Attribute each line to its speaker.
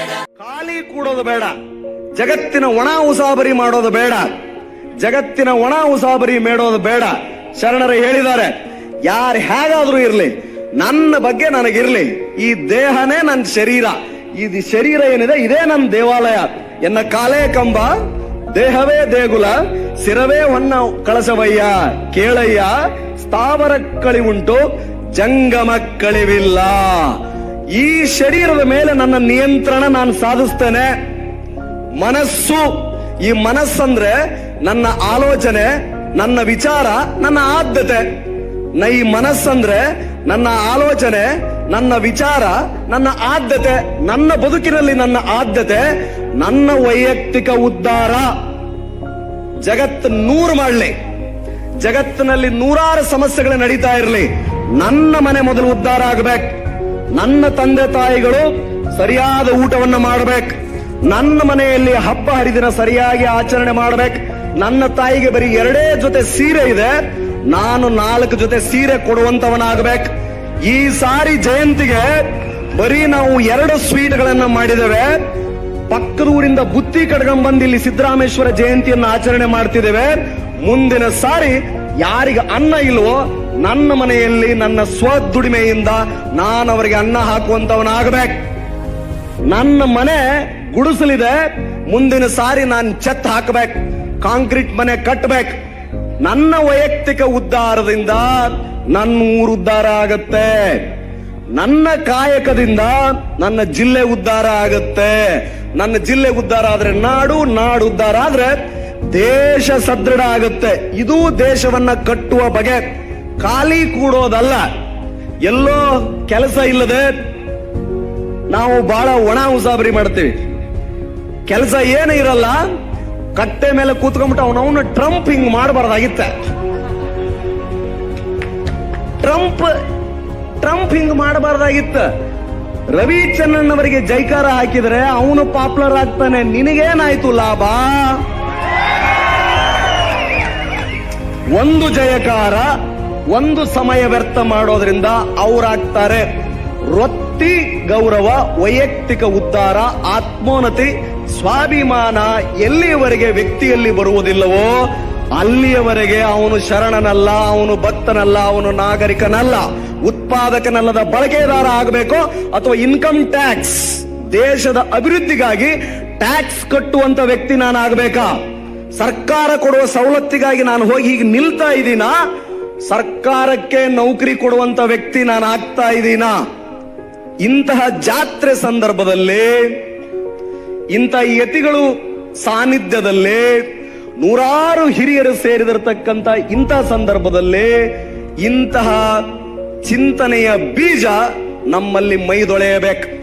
Speaker 1: ಮಾಡೋದು ಬೇಡ. ಜಗತ್ತಿನ ಒಣ ಉಸಾಬರಿ ಮಾಡೋದು ಬೇಡ. ಜಗತ್ತಿನ ಒಣ ಉಸಾಬರಿ ಮಾಡೋದು ಬೇಡ. ಶರಣರು ಹೇಳಿದ್ದಾರೆ, ಯಾರು ಹೇಗಾದ್ರೂ ಇರ್ಲಿ, ನನ್ನ ಬಗ್ಗೆ ನನಗಿರ್ಲಿ, ಈ ದೇಹನೇ ನನ್ನ ಶರೀರ. ಈ ಶರೀರ ಏನಿದೆ, ಇದೇ ನನ್ನ ದೇವಾಲಯ. ಎನ್ನ ಕಾಲೇ ಕಂಬ, ದೇಹವೇ ದೇಗುಲ, ಸಿರವೇ ಹೊನ್ನ ಕಳಸವಯ್ಯ, ಕೇಳಯ್ಯ ಸ್ಥಾವರ ಕಳಿವುಂಟು ಜಂಗಮ ಕಳಿವಿಲ್ಲ ಈ ಶರೀರದ ಮೇಲೆ ನನ್ನ ನಿಯಂತ್ರಣ ನಾನು ಸಾಧಿಸ್ತೇನೆ. ಮನಸ್ಸು, ಈ ಮನಸ್ಸಂದ್ರೆ ನನ್ನ ಆಲೋಚನೆ, ನನ್ನ ವಿಚಾರ, ನನ್ನ ಆದ್ಯತೆ. ನ ಈ ಮನಸ್ಸಂದ್ರೆ ನನ್ನ ಆಲೋಚನೆ, ನನ್ನ ವಿಚಾರ, ನನ್ನ ಆದ್ಯತೆ. ನನ್ನ ಬದುಕಿನಲ್ಲಿ ನನ್ನ ಆದ್ಯತೆ, ನನ್ನ ವೈಯಕ್ತಿಕ ಉದ್ಧಾರ. ಜಗತ್ತು ನೂರು ಮಾಡಲಿ. ಜಗತ್ತಿನಲ್ಲಿ ನೂರಾರು ಸಮಸ್ಯೆಗಳು ನಡೀತಾ ಇರಲಿ. ನನ್ನ ಮನೆ ಮೊದಲು ಉದ್ಧಾರ ಆಗಬೇಕು. ನನ್ನ ತಂದೆ ತಾಯಿಗಳು ಸರಿಯಾದ ಊಟವನ್ನು ಮಾಡಬೇಕು. ನನ್ನ ಮನೆಯಲ್ಲಿ ಹಬ್ಬ ಹರಿದಿನ ಸರಿಯಾಗಿ ಆಚರಣೆ ಮಾಡಬೇಕು. ನನ್ನ ತಾಯಿಗೆ ಬರೀ ಎರಡೇ ಜೊತೆ ಸೀರೆ ಇದೆ. ನಾನು ನಾಲ್ಕು ಜೊತೆ ಸೀರೆ ಕೊಡುವಂತವನಾಗಬೇಕು. ಈ ಸಾರಿ ಜಯಂತಿಗೆ ಬರೀ ನಾವು ಎರಡು ಸ್ವೀಟ್ಗಳನ್ನ ಮಾಡಿದ್ದೇವೆ. ಪಕ್ಕದ ಊರಿಂದ ಬುತ್ತಿ ಕಡ್ಕೊಂಡ್ ಬಂದು ಇಲ್ಲಿ ಸಿದ್ದರಾಮೇಶ್ವರ ಜಯಂತಿಯನ್ನು ಆಚರಣೆ ಮಾಡ್ತಿದ್ದೇವೆ. ಮುಂದಿನ ಸಾರಿ ಯಾರಿಗೆ ಅನ್ನ ಇಲ್ವೋ ನನ್ನ ಮನೆಯಲ್ಲಿ ನನ್ನ ಸ್ವದುಡಿಮೆಯಿಂದ ನಾನು ಅವರಿಗೆ ಅನ್ನ ಹಾಕುವಂತವನಾಗಬೇಕು. ನನ್ನ ಮನೆ ಗುಡಿಸಲಿದೆ, ಮುಂದಿನ ಸಾರಿ ನಾನು ಛತ್ ಹಾಕಬೇಕು, ಕಾಂಕ್ರೀಟ್ ಮನೆ ಕಟ್ಟಬೇಕು. ನನ್ನ ವೈಯಕ್ತಿಕ ಉದ್ಧಾರದಿಂದ ನನ್ನ ಊರು ಉದ್ಧಾರ ಆಗತ್ತೆ. ನನ್ನ ಕಾಯಕದಿಂದ ನನ್ನ ಜಿಲ್ಲೆ ಉದ್ಧಾರ ಆಗತ್ತೆ. ನನ್ನ ಜಿಲ್ಲೆ ಉದ್ಧಾರ ಆದ್ರೆ ನಾಡು ನಾಡು ಉದ್ಧಾರ ಆದ್ರೆ ದೇಶ ಸದೃಢ ಆಗುತ್ತೆ. ಇದು ದೇಶವನ್ನ ಕಟ್ಟುವ ಬಗೆ. ಖಾಲಿ ಕೂಡೋದಲ್ಲ. ಎಲ್ಲೋ ಕೆಲಸ ಇಲ್ಲದೆ ನಾವು ಬಹಳ ಒಣ ಉಸಾಬರಿ ಮಾಡ್ತೀವಿ. ಕೆಲಸ ಏನು ಇರಲ್ಲ, ಕಟ್ಟೆ ಮೇಲೆ ಕೂತ್ಕೊಂಡ್ಬಿಟ್ಟು ಅವನವನು ಟ್ರಂಪ್ ಹಿಂಗ್ ಮಾಡಬಾರ್ದಾಗಿತ್ತ. ಟ್ರಂಪ್ ಟ್ರಂಪ್ ಹಿಂಗ್ ಮಾಡಬಾರ್ದಾಗಿತ್ತ. ರವಿಚಂದ್ರನ್ ಅವರಿಗೆ ಜೈಕಾರ ಹಾಕಿದ್ರೆ ಅವನು ಪಾಪ್ಯುಲರ್ ಆಗ್ತಾನೆ. ನಿನಗೇನಾಯ್ತು ಲಾಭ? ಒಂದು ಜಯಕಾರ ಒಂದು ಸಮಯ ವ್ಯರ್ಥ ಮಾಡೋದ್ರಿಂದ ಅವರಾಗ್ತಾರೆ. ವೃತ್ತಿ, ಗೌರವ, ವೈಯಕ್ತಿಕ ಉದ್ಧಾರ, ಆತ್ಮೋನ್ನತಿ, ಸ್ವಾಭಿಮಾನ ಎಲ್ಲಿಯವರೆಗೆ ವ್ಯಕ್ತಿಯಲ್ಲಿ ಬರುವುದಿಲ್ಲವೋ ಅಲ್ಲಿಯವರೆಗೆ ಅವನು ಶರಣನಲ್ಲ, ಅವನು ಭಕ್ತನಲ್ಲ, ಅವನು ನಾಗರಿಕನಲ್ಲ. ಉತ್ಪಾದಕನಲ್ಲದ ಬಳಕೆದಾರ ಆಗಬೇಕು ಅಥವಾ ಇನ್ಕಮ್ ಟ್ಯಾಕ್ಸ್ ದೇಶದ ಅಭಿವೃದ್ಧಿಗಾಗಿ ಟ್ಯಾಕ್ಸ್ ಕಟ್ಟುವಂತ ವ್ಯಕ್ತಿ ನಾನು ಆಗ್ಬೇಕಾ ಸರ್ಕಾರ ಕೊಡುವ ಸವಲತ್ತಿಗಾಗಿ ನಾನು ಹೋಗಿ ಹೀಗೆ ನಿಲ್ತಾ ಇದ್ದೀನ? ಸರ್ಕಾರಕ್ಕೆ ನೌಕರಿ ಕೊಡುವಂತ ವ್ಯಕ್ತಿ ನಾನು ಆಗ್ತಾ ಇದ್ದೀನ? ಇಂತಹ ಜಾತ್ರೆ ಸಂದರ್ಭದಲ್ಲಿ ಇಂತಹ ಯತಿಗಳು ಸಾನ್ನಿಧ್ಯದಲ್ಲಿ, ನೂರಾರು ಹಿರಿಯರು ಸೇರಿದಿರತಕ್ಕಂತ ಇಂತಹ ಸಂದರ್ಭದಲ್ಲಿ, ಇಂತಹ ಚಿಂತನೆಯ ಬೀಜ ನಮ್ಮಲ್ಲಿ ಮೈದೊಳೆಯಬೇಕು.